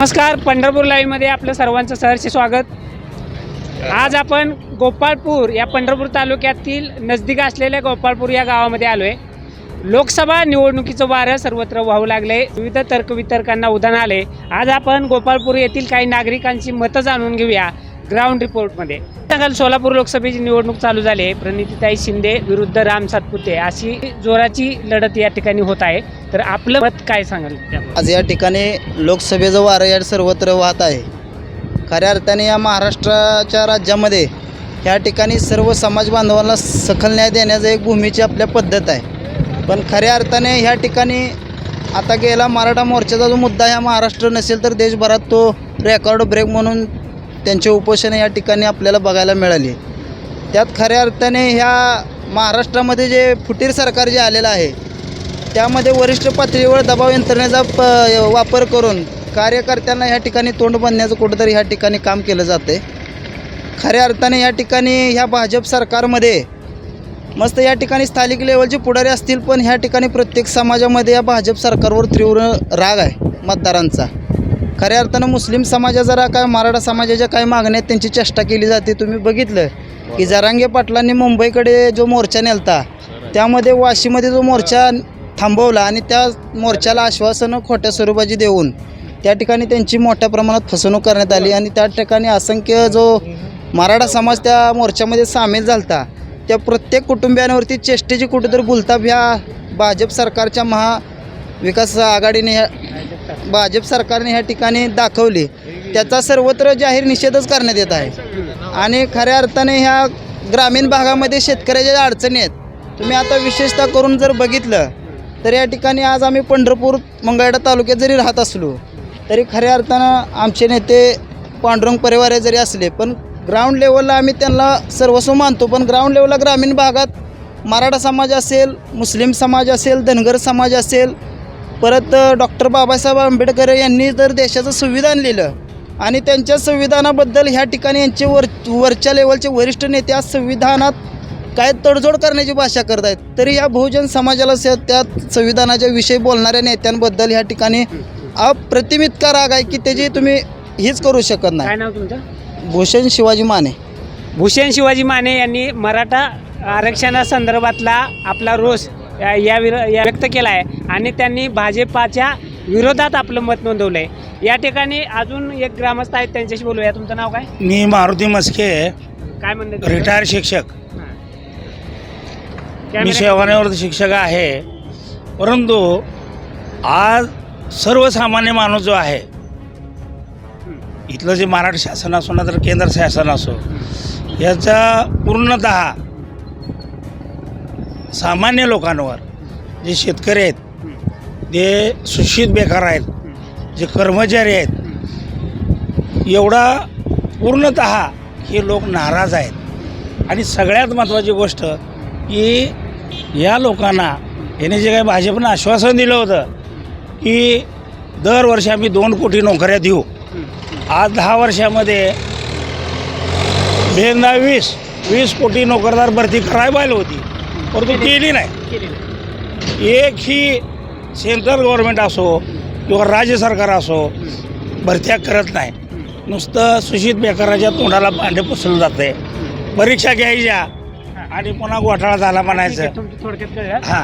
नमस्कार पंढरपूर लाईव्हमध्ये आपलं सर्वांचं सहर्ष स्वागत. आज आपण गोपाळपूर या पंढरपूर तालुक्यातील नजदीक असलेल्या गोपाळपूर या गावामध्ये आलो आहे लोकसभा निवडणुकीचं वारं सर्वत्र वाहू लागले विविध तर्कवितर्कांना उधाण आले आज आपण गोपाळपूर येथील काही नागरिकांची मतं जाणून घेऊया. ग्राउंड रिपोर्टमध्ये काल सोलापूर लोकसभेची निवडणूक चालू झाली आहे. प्रणितीताई शिंदे विरुद्ध राम सातपुते अशी जोराची लढत या ठिकाणी होत आहे. तर आपलं मत काय सांगाल? आज या ठिकाणी लोकसभेचं वारं या सर्वत्र वाहत आहे. खऱ्या अर्थाने या महाराष्ट्राच्या राज्यामध्ये ह्या ठिकाणी सर्व समाज बांधवांना सखल न्याय देण्याचं एक भूमीची आपल्या पद्धत आहे. पण खऱ्या अर्थाने ह्या ठिकाणी आता गेला मराठा मोर्चाचा जो मुद्दा ह्या महाराष्ट्र नसेल तर देशभरात तो रेकॉर्ड ब्रेक म्हणून त्यांचे उपोषण या ठिकाणी आपल्याला बघायला मिळाली. त्यात खऱ्या अर्थाने ह्या महाराष्ट्रामध्ये जे फुटीर सरकार जे आलेलं आहे त्यामध्ये वरिष्ठ पातळीवर दबाव यंत्रणेचा प वापर करून कार्यकर्त्यांना ह्या ठिकाणी तोंड बांधण्याचं कुठंतरी ह्या ठिकाणी काम केलं जाते खऱ्या अर्थाने या ठिकाणी ह्या भाजप सरकारमध्ये मस्त या ठिकाणी स्थानिक लेवलचे पुढारी असतील पण ह्या ठिकाणी प्रत्येक समाजामध्ये या भाजप सरकारवर तीव्र राग आहे मतदारांचा. खऱ्या अर्थानं मुस्लिम समाजा जरा काय मराठा समाजाच्या काही मागण्या आहेत त्यांची चेष्टा केली जाते. तुम्ही बघितलं की जरांगे पाटलांनी मुंबईकडे जो मोर्चा नेलता त्यामध्ये वाशीमध्ये जो मोर्चा थांबवला आणि त्या मोर्चाला आश्वासनं खोट्या स्वरूपाची देऊन त्या ठिकाणी त्यांची मोठ्या प्रमाणात फसवणूक करण्यात आली आणि त्या ठिकाणी असंख्य जो मराठा समाज त्या मोर्चामध्ये सामील झालता त्या प्रत्येक कुटुंबियांवरती चेष्टेची कुठेतरी गुलताब ह्या भाजप सरकारच्या विकास आघाडीने ह्या भाजप सरकारने ह्या ठिकाणी दाखवली. त्याचा सर्वत्र जाहीर निषेधच करण्यात येत आहे. आणि खऱ्या अर्थाने ह्या ग्रामीण भागामध्ये शेतकऱ्याच्या ज्या अडचणी आहेत तुम्ही आता विशेषतः करून जर बघितलं तर या ठिकाणी आज आम्ही पंढरपूर मंगळडा तालुक्यात जरी राहत असलो तरी खऱ्या अर्थानं आमचे नेते पांडुरंग परिवार जरी असले पण ग्राउंड लेवलला आम्ही त्यांना सर्वस्व मानतो. पण ग्राउंड लेवलला ग्रामीण भागात मराठा समाज असेल मुस्लिम समाज असेल धनगर समाज असेल परत डॉक्टर बाबासाहेब आंबेडकर यांनी तर देशाचं संविधान लिहिलं आणि त्यांच्या संविधानाबद्दल ह्या ठिकाणी यांचे वर वरच्या लेवलचे वरिष्ठ नेते आज संविधानात काय तडजोड करण्याची भाषा करत आहेत तरी या बहुजन समाजाला स- त्या संविधानाच्या विषयी बोलणाऱ्या नेत्यांबद्दल ह्या ठिकाणी अप्रतिम इतका राग आहे की त्याची तुम्ही हीच करू शकत काय नाही नाव तुमचं? भूषण शिवाजी माने. भूषण शिवाजी माने यांनी मराठा आरक्षणासंदर्भातला आपला रोष या या विर या व्यक्त केला आहे आणि त्यांनी भाजपाच्या विरोधात आपलं मत नोंदवलं आहे या ठिकाणी अजून एक ग्रामस्थ आहेत त्यांच्याशी बोलूया. तुमचं नाव काय? मी मारुती मस्के काय तुमचं? रिटायर शिक्षक. मी सेवानिवृत्त शिक्षक आहे. परंतु आज सर्वसामान्य माणूस जो आहे इथलं जे मराठी शासन असो ना तर केंद्र शासन असो याचा पूर्णत सामान्य लोकांवर जे शेतकरी आहेत जे सुशित बेकार आहेत जे कर्मचारी आहेत एवढा पूर्णत हे लोक नाराज आहेत. आणि सगळ्यात महत्त्वाची गोष्ट की या लोकांना याने जे काही भाजपनं आश्वासन दिलं होतं की दरवर्षी आम्ही दोन कोटी नोकऱ्या देऊ. आज दहा वर्षामध्ये बेंदा वीस वीस कोटी नोकरदार भरती करायला होती. परंतु केली नाही. केली नाही. एक ही सेंट्रल गव्हर्नमेंट असो किंवा राज्य सरकार असो भरत्या करत नाही. नुसतं सुशित बेकाराच्या तोंडाला भांडे पुसलं जाते परीक्षा घ्यायच्या आणि पुन्हा घोटाळा झाला म्हणायचं. हां.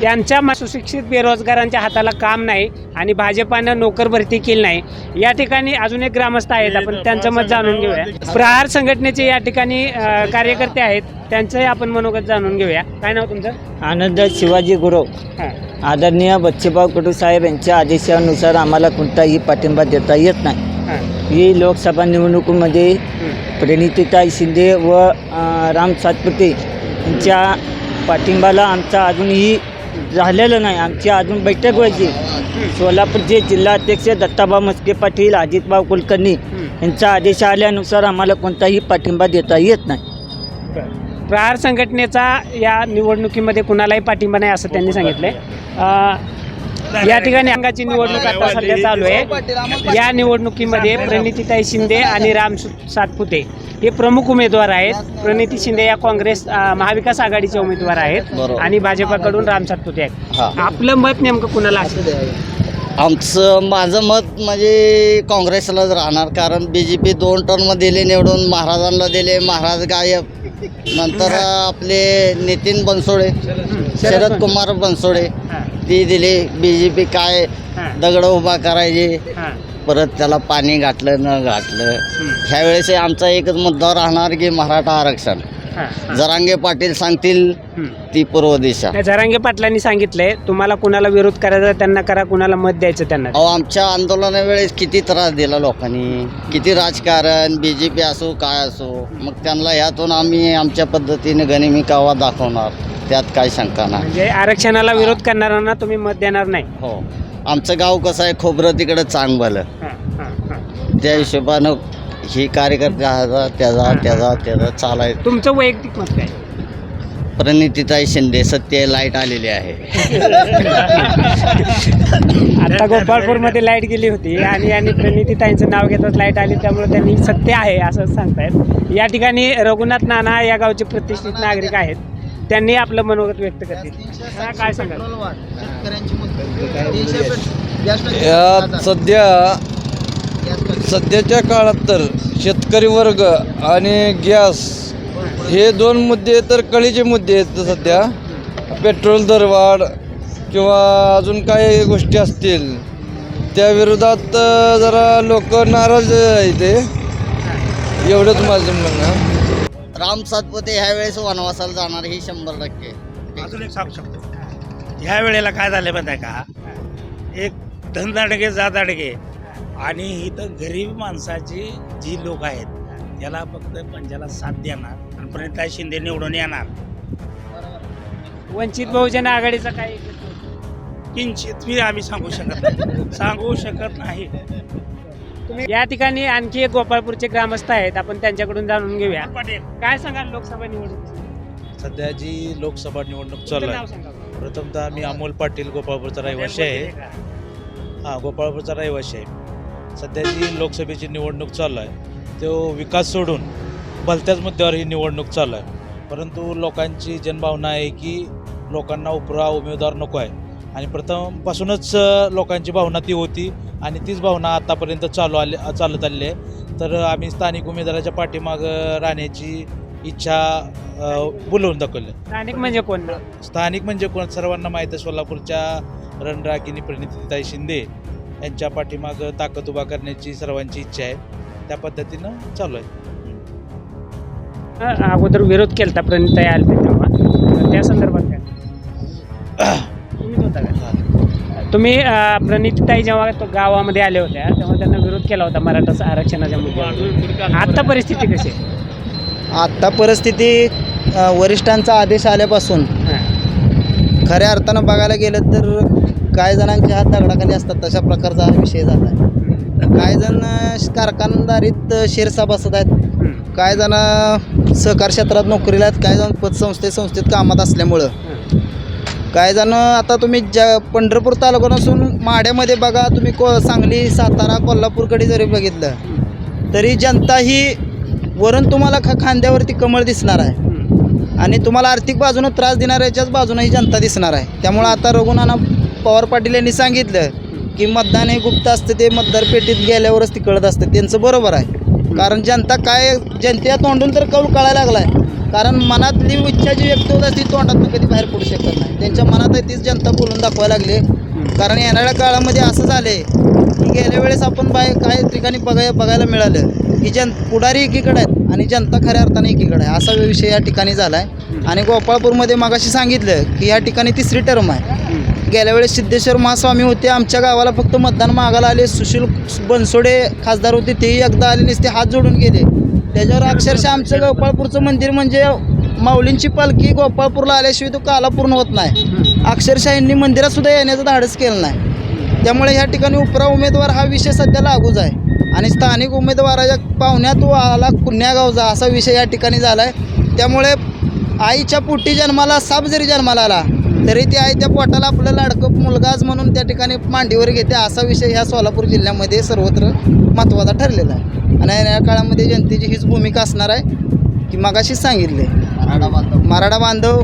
त्यांच्या म- सुशिक्षित बेरोजगारांच्या हाताला काम नाही आणि भाजपानं नोकर भरती केली नाही. या ठिकाणी अजून एक ग्रामस्थ आहेत आपण त्यांचं मत जाणून घेऊया. प्रहार संघटनेचे या ठिकाणी कार्यकर्ते आहेत त्यांचंही आपण मनोगत जाणून घेऊया. काय नाव तुमचं? आनंद शिवाजी गुरव. हां. आदरणीय बच्चेभाऊ कडू साहेब यांच्या आदेशानुसार आम्हाला कोणताही पाठिंबा देता येत नाही. हां. लोकसभा निवडणुकीमध्ये प्रणितीताई शिंदे व राम सातपुते यांच्या पाठिंबाला आमचा अजूनही झालेलं नाही. आमची अजून बैठक व्हायची. सोलापूरचे जिल्हाध्यक्ष दत्ताभाऊ मस्के पाटील अजितभाऊ कुलकर्णी यांचा आदेश आल्यानुसार आम्हाला कोणताही पाठिंबा देता येत नाही. प्रहार संघटनेचा या निवडणुकीमध्ये कुणालाही पाठिंबा नाही असं त्यांनी सांगितलंय. या ठिकाणी अंगाची निवडणूक आता सध्या चालू आहे. या निवडणुकीमध्ये प्रणितीताई शिंदे आणि राम सातपुते हे प्रमुख उमेदवार आहेत. प्रणिती शिंदे या काँग्रेस महाविकास आघाडीचे उमेदवार आहेत बरोबर. आणि भाजपाकडून राम सातपुते आहेत. आपलं मत नेमकं कुणाला असेल? आमचं माझं मत म्हणजे काँग्रेसलाच राहणार. कारण बी जे पी दोन टर्म दिले निवडून महाराजांना दिले महाराज गायब. नंतर आपले नितीन बनसोडे शरद कुमार बनसोडे हां. ती दिली. बी जे पी काय हां. दगड उभा करायचे. हां. परत त्याला पाणी घातलं न घातलं. ह्यावेळेस आमचा एकच मुद्दा राहणार की मराठा आरक्षण. जरांगे पाटील सांगतील ती पूर्व दिशा. झरांगे पाटलांनी सांगितलंय तुम्हाला कुणाला विरोध करायचा त्यांना करा कुणाला मत द्यायचं त्यांना. अहो आमच्या आंदोलनावेळेस किती त्रास दिला लोकांनी. किती राजकारण बी जे पी असो काय असो मग त्यांना ह्यातून आम्ही आमच्या पद्धतीने गनिमी कावा दाखवणार. त्यात काय शंका नाही. म्हणजे आरक्षणाला विरोध करणाऱ्यांना तुम्ही मत देणार नाही. हो. आमचं गाव कसं आहे खोबरं तिकडं चांग भलं हां हां हां त्या हिशोबानं ही कार्यकर्ते ह्याचा त्याचा त्याचा त्याचा चालाय. तुमचं वैयक्तिक मत काय? प्रणितीताई शिंदे सत्य लाइट आलेली आहे. आता गोपाळपूरमध्ये लाइट गेली होती आणि आणि प्रणिती ताईंचं नाव घेतच लाइट आली त्यामुळे त्यांनी सत्य आहे असं सांगतायत. या ठिकाणी रघुनाथ नाना या गावचे प्रतिष्ठित नागरिक आहेत. त्यांनी आपलं मनोगत व्यक्त करतील. हा, काय सांगाल? यात सध्या सध्याच्या काळात तर शेतकरी वर्ग आणि गॅस हे दोन मुद्दे तर कळीचे मुद्दे आहेत सध्या. पेट्रोल दरवाढ किंवा अजून काही गोष्टी असतील त्या विरोधात जरा लोक नाराज आहे ते एवढंच माझं म्हणणं. राम सातपुते ह्या वेळेस वनवासाला जाणार ही शंभर टक्के. अजून एक सांगू शकतो. ह्या वेळेला काय झालं माहिती आहे का? एक धनदाडगे जादाडगे आणि इथं गरीब माणसाची जी लोक आहेत त्याला फक्त पंजाला साथ देणार आणि प्रणिता शिंदे निवडून येणार. वंचित बहुजन आघाडीचा काय? किंचित मी आम्ही सांगू शकत नाही. सांगू शकत नाही. या ठिकाणी आणखी एक गोपाळपूरचे ग्रामस्थ आहेत. आपण त्यांच्याकडून जाणून घेऊया. पाटील. काय सांगाल लोकसभा निवडणूक? सध्या जी लोकसभा निवडणूक चालू नाव आहे सांगा प्रथमतः मी अमोल पाटील गोपाळपूरचा रहिवासी आहे. हां गोपाळपूरचा रहिवासी आहे. सध्या जी लोकसभेची निवडणूक चालू आहे तो विकास सोडून भलत्याच मुद्द्यावर ही निवडणूक चालू आहे. परंतु लोकांची जनभावना आहे की लोकांना उपरा उमेदवार नको आहे. आणि प्रथमपासूनच लोकांची भावना ती होती आणि तीच भावना आतापर्यंत चालू आली चालत आलेली आहे. तर आम्ही स्थानिक उमेदवाराच्या पाठीमागं राहण्याची इच्छा बोलवून दाखवली. स्थानिक म्हणजे कोण? स्थानिक म्हणजे कोण? सर्वांना माहीत आहे सोलापूरच्या रणरागिनी प्रणितीताई शिंदे. यांच्या पाठीमाग ताकद उभा करण्याची सर्वांची इच्छा आहे. त्या पद्धतीनं चालू आहे. अगोदर विरोध केलता प्रणिताई आलते तेव्हा. त्या संदर्भात काय? होता का? तुम्ही प्रणितीताई जेव्हा तो गावामध्ये आल्या होत्या तेव्हा त्यांना विरोध केला होता मराठा आरक्षणाच्या मुद्द्यावर. आता परिस्थिती कशी आत्ता परिस्थिती वरिष्ठांचा आदेश आल्यापासून. खऱ्या अर्थानं बघायला गेलं तर काही जणांचे हात दगडाखाली असतात तशा प्रकारचा हा विषय झाला आहे. काही जण कारखानदारीत अ, शेरसभासद आहेत. काही जण सहकार क्षेत्रात नोकरीला आहेत. काही जण पतसंस्थेत संस्थेत कामात असल्यामुळं. काय जाणं आता तुम्ही ज्या पंढरपूर तालुका नसून माड्यामध्ये बघा तुम्ही को सांगली सातारा कोल्हापूरकडे जरी बघितलं तरी जनता ही वरून तुम्हाला खा खांद्यावरती कमळ दिसणार आहे. आणि तुम्हाला आर्थिक बाजूनं त्रास देणाऱ्याच्याच बाजूनं ही जनता दिसणार आहे. त्यामुळं आता रघुनाना पवार पाटील यांनी सांगितलं की मतदान हे गुप्त असतं ते मतदार पेटीत गेल्यावरच ती कळत असतं. त्यांचं बरोबर आहे. कारण जनता काय जनतेच्या तोंडून तर कौल कळायला लागला आहे कारण मनातली इच्छा जी व्यक्त होत असते ती तोंडातून कधी बाहेर पडू शकत नाही. त्यांच्या मनात आहे तीच जनता बोलून दाखवायला लागली. कारण येणाऱ्या काळामध्ये असं झाले की गेल्या वेळेस आपण बाय काही ठिकाणी बघाय बघायला मिळालं की जन पुढारी एकीकडे आहेत आणि जनता खऱ्या अर्थाने एकीकडे आहे. असा विषय या ठिकाणी झाला आहे आणि गोपाळपूरमध्ये मागाशी सांगितलं की या ठिकाणी तिसरी टर्म आहे. गेल्या वेळेस सिद्धेश्वर महास्वामी होते आमच्या गावाला फक्त मतदान मागायला आले. सुशील बनसोडे खासदार होते तेही एकदा आले नसते हात जोडून गेले. त्याच्यावर अक्षरशः आमचं गोपाळपूरचं मंदिर म्हणजे माऊलींची पालखी गोपाळपूरला आल्याशिवाय तो काला पूर्ण होत नाही. अक्षरशः यांनी मंदिरात सुद्धा येण्याचं धाडस केलं नाही. त्यामुळे ह्या ठिकाणी उपरा उमेदवार हा विषय सध्या लागूच आहे. आणि स्थानिक उमेदवाराच्या पाहुण्यात तो आला पुण्यागावचा असा विषय या ठिकाणी झाला आहे त्यामुळे आईच्या पोटी जन्माला साप जरी जन्माला आला तरी ती आई त्या पोटाला आपलं लाडकं मुलगाच म्हणून त्या ठिकाणी मांडीवर घेते असा विषय ह्या सोलापूर जिल्ह्यामध्ये सर्वत्र महत्त्वाचा ठरलेला आहे. आणि या काळामध्ये जनतेची हीच भूमिका असणार आहे की मगाशीच सांगितले. मराठा बांधव. मराठा बांधव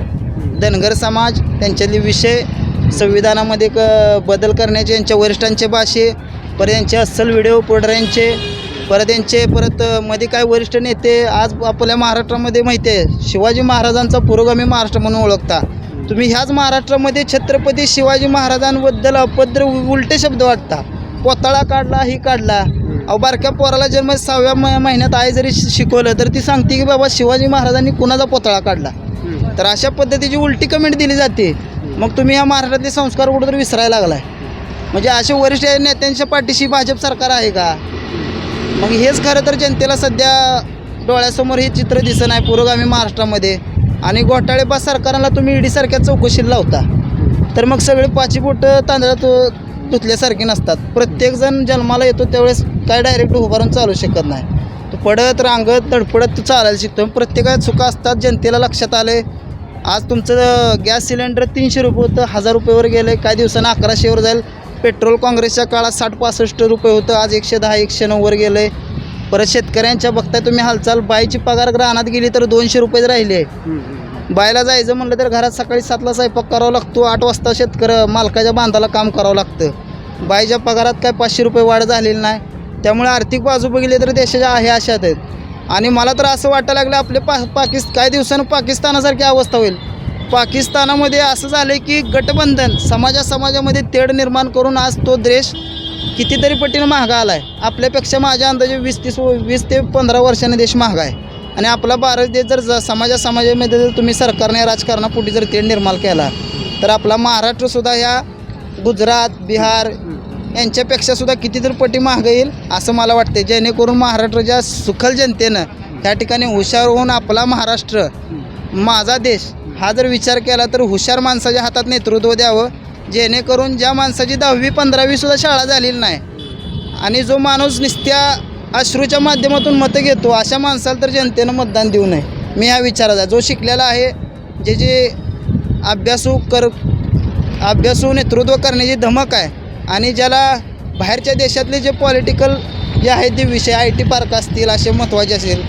धनगर समाज त्यांच्यातले विषय संविधानामध्ये क बदल करण्याचे यांच्या वरिष्ठांचे भाषे परत यांचे अस्सल व्हिडिओ पुढाऱ्यांचे परत यांचे परत मध्ये काय वरिष्ठ नेते आज आपल्या महाराष्ट्रामध्ये माहिती आहे शिवाजी महाराजांचा पुरोगामी महाराष्ट्र म्हणून ओळखता. तुम्ही ह्याच महाराष्ट्रामध्ये छत्रपती शिवाजी महाराजांबद्दल अभद्र उलटे शब्द वाटता पोतळा काढला ही काढला. अहो बारक्या पोराला जन्म सहाव्या म- महिन्यात आई जरी शिकवलं तर ती सांगते की बाबा शिवाजी महाराजांनी कुणाचा पोतळा काढला? तर अशा पद्धतीची उलटी कमेंट दिली जाते. मग तुम्ही या महाराष्ट्रातले संस्कार कुठंतरी विसरायला लागलाय. म्हणजे असे वरिष्ठ नेत्यांच्या पाठीशी भाजप सरकार आहे का? मग हेच खरं तर जनतेला सध्या डोळ्यासमोर हे चित्र दिसत आहे पुरोगामी महाराष्ट्रामध्ये. आणि घोटाळेबाज सरकाराला तुम्ही ईडीसारख्या चौकशीला लावता. तर मग सगळे पाची बोट तांदळात धुतल्यासारखे नसतात. प्रत्येकजण जन्माला येतो त्यावेळेस काय डायरेक्ट उभारून चालू शकत नाही. तो पडत रांगत तडपडत चालायला शिकतो. प्रत्येकात चुका असतात जनतेला लक्षात आले आज तुमचं गॅस सिलेंडर तीनशे रुपये होतं हजार रुपयेवर गेलं आहे काही दिवसानं अकराशेवर जाईल. पेट्रोल काँग्रेसच्या काळात साठ पासष्ट रुपये होतं आज एकशे दहा एकशे नऊवर गेलं आहे परत शेतकऱ्यांच्या बघताय तुम्ही हालचाल बाईची पगार रानात गेली तर दोनशे रुपयेच राहिले. बायला जायचं म्हणलं तर घरात सकाळी सातला स्वयंपाक करावा लागतो आठ वाजता शेतकरी मालकाच्या बांधाला काम करावं लागतं. बाईच्या पगारात काय पाचशे रुपये वाढ झालेली नाही. त्यामुळे आर्थिक बाजू बघितली तर देशाच्या आहे अशात आहेत. आणि मला तर असं वाटायला लागलं आपले पा पाकिस्त काही दिवसानं पाकिस्तानासारखी अवस्था होईल. पाकिस्तानामध्ये असं झालं की गटबंधन समाजा समाजामध्ये तेढ निर्माण करून आज तो देश कितीतरी पटीनं महागा आला आहे आपल्यापेक्षा माझ्या अंदाजे वीस तीस वीस ते पंधरा वर्षाने देश महागा आहे. आणि आपला भारत देश जर ज- समाजा समाजामध्ये जर तुम्ही सरकारने राजकारणापोटी जर तेढ निर्माण केला तर आपला महाराष्ट्रसुद्धा ह्या गुजरात बिहार यांच्यापेक्षा सुद्धा कितीतरी पटी महाग येईल असं मला वाटते जेणेकरून महाराष्ट्राच्या सुखल जनतेनं त्या ठिकाणी हुशार होऊन आपला महाराष्ट्र माझा देश हा जर विचार केला तर हुशार माणसाच्या हातात नेतृत्व द्यावं जेणेकरून ज्या माणसाची दहावी पंधरावीसुद्धा शाळा झालेली नाही. आणि जो माणूस निस्त्या अश्रूच्या माध्यमातून मतं घेतो अशा माणसाला तर जनतेनं मतदान देऊ नये. मी ह्या विचाराचा जो शिकलेला आहे जे जे अभ्यासू कर अभ्यासू नेतृत्व करण्याची धमक आहे आणि ज्याला बाहेरच्या देशातले जे पॉलिटिकल जे आहेत ते विषय आय टी पार्क असतील असे महत्त्वाचे असेल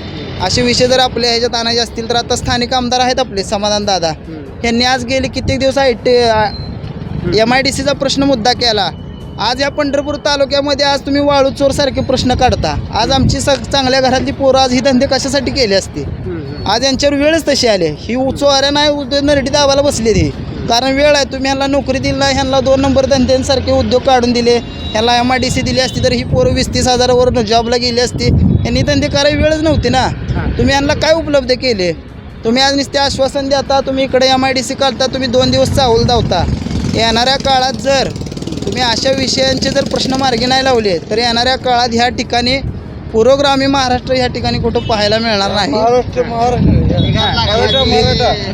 असे विषय जर आपल्या ह्याच्यात आणायचे असतील तर आता स्थानिक आमदार आहेत आपले समाधान दादा. यांनी आज गेले कित्येक दिवस I T M I D सीचा प्रश्न मुद्दा केला. आज या पंढरपूर तालुक्यामध्ये आज तुम्ही वाळू चोरसारखे प्रश्न काढता. आज आमची स चांगल्या घरातली पोरं आज ही धंदे कशासाठी केले असते? आज यांच्यावर वेळच तशी आले. ही चोऱ्या नाही उद्योग नरडी दाबाला बसलेली कारण वेळ आहे तुम्ही ह्यांना नोकरी दिली नाही ह्यांना दोन नंबर धंद्यांसारखे उद्योग काढून दिले. ह्यांना एम आय डी सी दिली असती तर ही पोरं वीस तीस हजारावर जॉबला गेली असती. यांनी धंदे करायला वेळच नव्हती ना. तुम्ही यांना काय उपलब्ध केले? तुम्ही आज नुसते आश्वासन देता तुम्ही इकडे एम आय डी सी काढता तुम्ही दोन दिवस चावल धावता. येणाऱ्या काळात जर तुम्ही अशा विषयांचे जर प्रश्न मार्गी नाही लावले तर येणाऱ्या काळात ह्या ठिकाणी पुरोग्रामी महाराष्ट्र ह्या ठिकाणी कुठं पाहायला मिळणार नाही.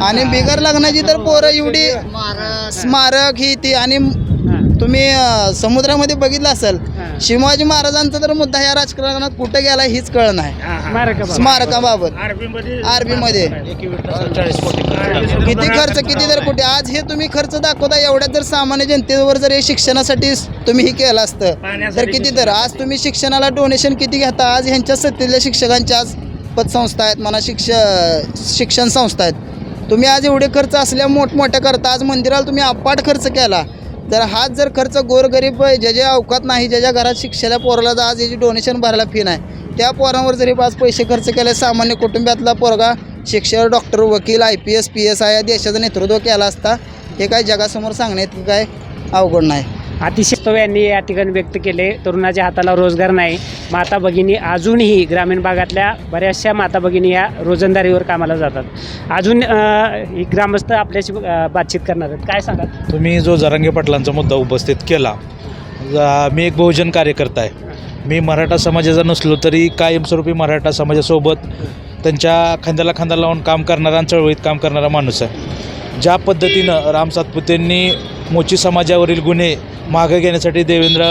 आणि बिगर लग्नाची तर पोरं एवढी स्मारक ही ती आणि तुम्ही समुद्रामध्ये बघितलं असेल शिवाजी महाराजांचा तर मुद्दा या राजकारणात कुठं गेला हीच कळ नाही. स्मारकाबाबत. आरबीमध्ये? किती खर्च किती तर कुठे? आज हे तुम्ही खर्च दाखवता एवढ्यात जर सामान्य जनतेवर जर हे शिक्षणासाठी तुम्ही हे केलं असतं तर किती तर? आज तुम्ही शिक्षणाला डोनेशन किती घेता? आज ह्यांच्या सत्तेतल्या शिक्षकांच्या आज पतसंस्था आहेत म्हणा शिक्ष शिक्षण संस्था आहेत. तुम्ही आज एवढे खर्च असल्या मोठमोठ्या करता आज मंदिराला तुम्ही अपाट खर्च केला. तर हाच जर खर्च गोरगरीब ज्या ज्या अवकात नाही ज्या ज्या घरात शिक्षेला पोराला जर आज याची डोनेशन भरायला फी नाही त्या पोरांवर जरी आज पैसे खर्च केले सामान्य कुटुंबातला पोरगा शिक्षक डॉक्टर वकील I P S P S I या देशाचं नेतृत्व केलं असता हे काय जगासमोर सांगण्यात काय अवघड नाही. अतिशय यांनी या ठिकाणी व्यक्त केले. तरुणाच्या हाताला रोजगार नाही. माता भगिनी अजूनही ग्रामीण भागातल्या बऱ्याचशा माता भगिनी या रोजंदारीवर कामाला जातात. अजून ही ग्रामस्थ आपल्याशी बातचीत करणार आहेत. काय सांगा तुम्ही जो जरांगे पाटलांचा मुद्दा उपस्थित केला मी एक बहुजन कार्यकर्ता आहे. मी मराठा समाजाचा नसलो तरी कायमस्वरूपी मराठा समाजासोबत त्यांच्या खांद्याला खांदा लावून काम करणारा आणि चळवळीत काम करणारा माणूस आहे. ज्या पद्धतीनं राम सातपुतेंनी मोची समाजावरील गुन्हे मागे घेण्यासाठी देवेंद्र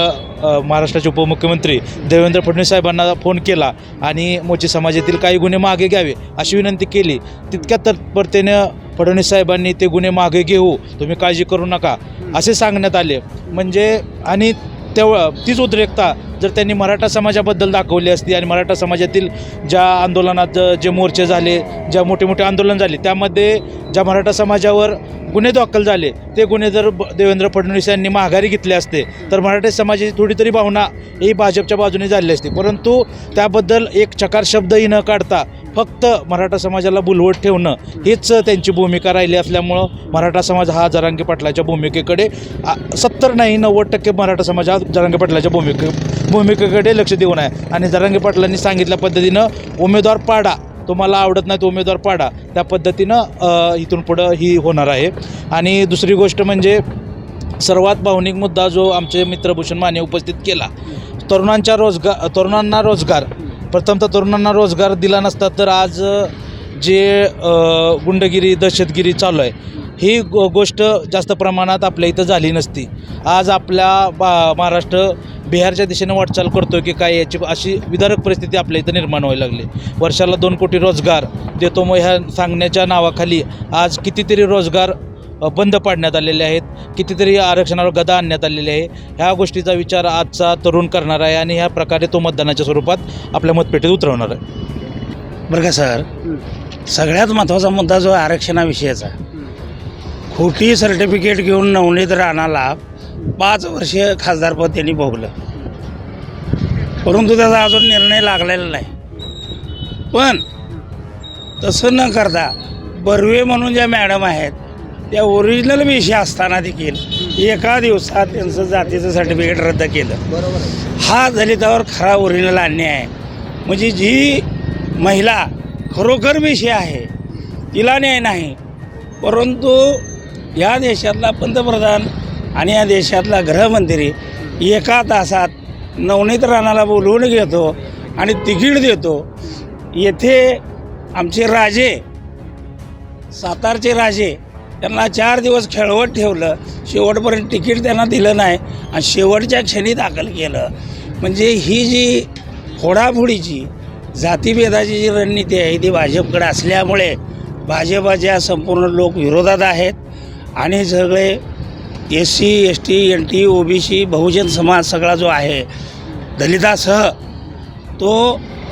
महाराष्ट्राचे उपमुख्यमंत्री देवेंद्र फडणवीस साहेबांना फोन केला आणि मोची समाजातील काही गुन्हे मागे घ्यावे अशी विनंती केली. तितक्या तत्परतेनं फडणवीस साहेबांनी ते गुन्हे मागे घेऊ तुम्ही काळजी करू नका असे सांगण्यात आले. म्हणजे आणि तेव्हा तीच उद्रेकता जर त्यांनी मराठा समाजाबद्दल दाखवली असती आणि मराठा समाजातील ज्या आंदोलनात जे मोर्चे झाले ज्या मोठे मोठे आंदोलन झाले त्यामध्ये ज्या मराठा समाजावर गुन्हे दाखल झाले ते गुन्हे जर देवेंद्र फडणवीस यांनी माघारी घेतले असते तर मराठा समाजाची थोडी तरी भावना ही भाजपच्या बाजूने झाली असती. परंतु त्याबद्दल एक चकार शब्दही न काढता फक्त मराठा समाजाला बुलवट ठेवणं हीच त्यांची भूमिका राहिली असल्यामुळं मराठा समाज हा जरांगी पाटलाच्या भूमिकेकडे सत्तर नाही नव्वद टक्के मराठा समाज हा जरांगी पाटलाच्या भूमिके भूमिकेकडे लक्ष देऊन आहे. आणि जरांगी पाटलांनी सांगितल्या पद्धतीनं उमेदवार पाडा. तुम्हाला आवडत नाही तो उमेदवार पाडा. त्या पद्धतीनं इथून पुढं ही होणार आहे. आणि दुसरी गोष्ट म्हणजे सर्वात भावनिक मुद्दा जो आमचे मित्रभूषण माने उपस्थित केला तरुणांच्या रोजगार तरुणांना रोजगार. प्रथमतः तरुणांना रोजगार दिला नसता तर आज जे गुंडगिरी दहशतगिरी चालू आहे ही गो गोष्ट जास्त प्रमाणात आपल्या इथं झाली नसती. आज आपल्या बा महाराष्ट्र बिहारच्या दिशेने वाटचाल करतो की काय याची अशी विदारक परिस्थिती आपल्या इथं निर्माण व्हायला लागली. वर्षाला दोन कोटी रोजगार देतो मग ह्या सांगण्याच्या नावाखाली आज कितीतरी रोजगार बंद पाडण्यात आलेले आहेत. कितीतरी आरक्षणावर गदा आणण्यात आलेली आहे. ह्या गोष्टीचा विचार आजचा तरुण करणार आहे आणि ह्या प्रकारे तो मतदानाच्या स्वरूपात आपल्या मतपेटीत उतरवणार आहे. बरं का सर? सगळ्यात महत्त्वाचा मुद्दा जो आरक्षणाविषयीचा खोटी सर्टिफिकेट घेऊन नवनीत राणाला पाच वर्ष खासदारपद त्यांनी भोगलं. परंतु त्याचा अजून निर्णय लागलेला नाही. पण तसं न करता बर्वे म्हणून ज्या मॅडम आहेत त्या ओरिजिनल विषय असताना देखील एका दिवसात त्यांचं जातीचं सर्टिफिकेट रद्द केलं. हा दलितावर खरा ओरिजिनल अन्याय आहे. म्हणजे जी महिला खरोखर विषय आहे तिला न्याय नाही परंतु या देशातला पंतप्रधान आणि या देशातला गृहमंत्री एका तासात नवनीत राणाला बोलवून घेतो आणि तिकीट देतो. येथे आमचे राजे सातारचे राजे त्यांना चार दिवस खेळवत ठेवलं शेवटपर्यंत तिकीट त्यांना दिलं नाही आणि शेवटच्या क्षणी दाखल केलं. म्हणजे ही जी फोडाफोडीची जातीभेदाची जी रणनीती आहे ती भाजपकडे असल्यामुळे भाजपाच्या संपूर्ण लोक विरोधात आहेत आणि सगळे S C S T N T O B C बहुजन समाज सगळा जो आहे दलितासह तो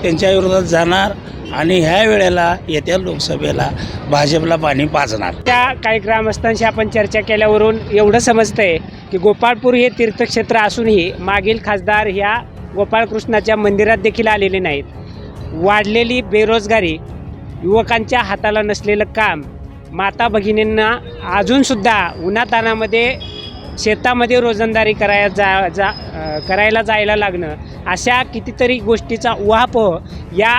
त्यांच्या विरोधात जाणार आणि ह्या वेळेला येत्या लोकसभेला भाजपला पाणी पाजणार. त्या काही ग्रामस्थांशी आपण चर्चा केल्यावरून एवढं समजतंय की गोपाळपूर हे तीर्थक्षेत्र असूनही मागील खासदार ह्या गोपाळकृष्णाच्या मंदिरात देखील आलेले नाहीत. वाढलेली बेरोजगारी युवकांच्या हाताला नसलेलं काम माता भगिनींना अजूनसुद्धा उन्हातानामध्ये शेतामध्ये रोजंदारी करायला जा जा करायला जायला लागणं अशा कितीतरी गोष्टीचा उहापोह या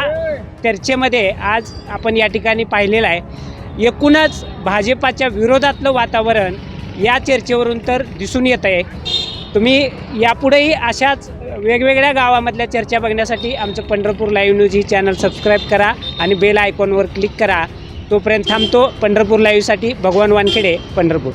चर्चेमध्ये आज आपण या ठिकाणी पाहिलेला आहे. एकूणच भाजपाच्या विरोधातलं वातावरण या चर्चेवरून तर दिसून येत आहे. तुम्ही यापुढेही अशाच वेगवेगळ्या गावामधल्या चर्चा बघण्यासाठी आमचं पंढरपूर लाईव्ह न्यूज ही चॅनल सबस्क्राईब करा आणि बेल आयकॉनवर क्लिक करा. तोपर्यंत थांबतो पंढरपूर लाईव्हसाठी भगवान वानखेडे पंढरपूर.